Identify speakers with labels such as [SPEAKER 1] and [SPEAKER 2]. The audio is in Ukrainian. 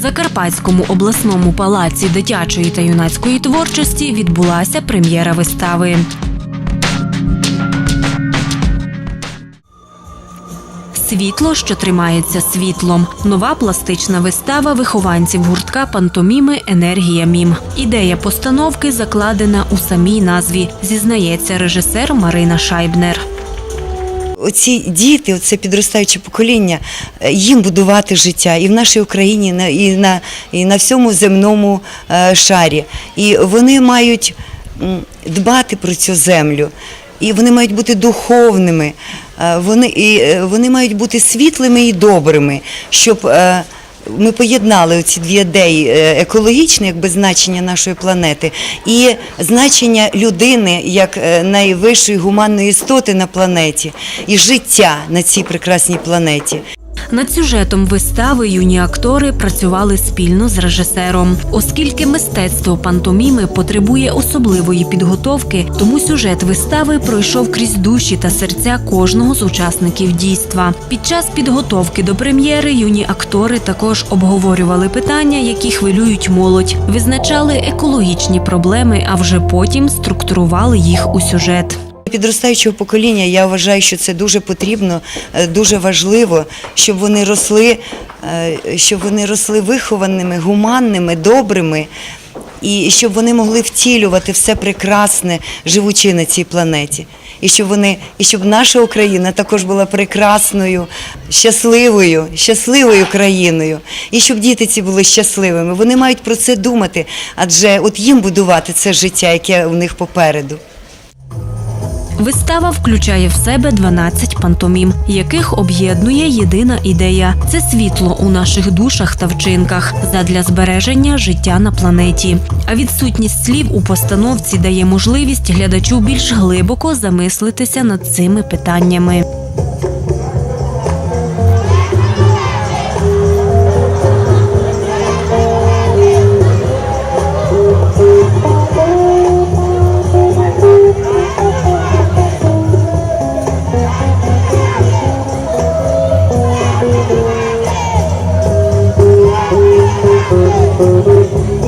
[SPEAKER 1] Закарпатському обласному палаці дитячої та юнацької творчості відбулася прем'єра вистави. Світло, що тримається світлом. Нова пластична вистава вихованців гуртка пантоміми Енергія Мім. Ідея постановки закладена у самій назві, зізнається режисер Марина Шайбнер.
[SPEAKER 2] Оці діти, це підростаюче покоління, е, їм будувати життя і в нашій Україні, і на- і на, всьому земному е, шарі. І вони мають дбати про цю землю, і вони мають бути духовними, е, вони, і, вони мають бути світлими і добрими, щоб. Ми поєднали ці дві ідеї е, екологічне, якби значення нашої планети, і значення людини як е, найвищої гуманної істоти на планеті, і життя на цій прекрасній планеті.
[SPEAKER 1] Над сюжетом вистави юні актори працювали спільно з режисером. Оскільки мистецтво пантоміми потребує особливої підготовки, тому сюжет вистави пройшов крізь душі та серця кожного з учасників дійства. Під час підготовки до прем'єри юні актори також обговорювали питання, які хвилюють молодь, визначали екологічні проблеми, а вже потім структурували їх у сюжет.
[SPEAKER 2] Підростаючого покоління я вважаю, що це дуже потрібно, е, дуже важливо, щоб вони росли, е, щоб вони росли вихованими, гуманними, добрими. І щоб вони могли втілювати все прекрасне, живучи на цій планеті. І щоб вони, і щоб наша Україна також була прекрасною, щасливою, щасливою країною. І щоб діти ці були щасливими. Вони мають про це думати, адже от їм будувати це життя, яке у них попереду.
[SPEAKER 1] Вистава включає в себе 12 пантомім, яких об'єднує єдина ідея це світло у наших душах та вчинках задля збереження життя на планеті. А відсутність слів у постановці дає можливість глядачу більш глибоко замислитися над цими питаннями.
[SPEAKER 3] Thank you.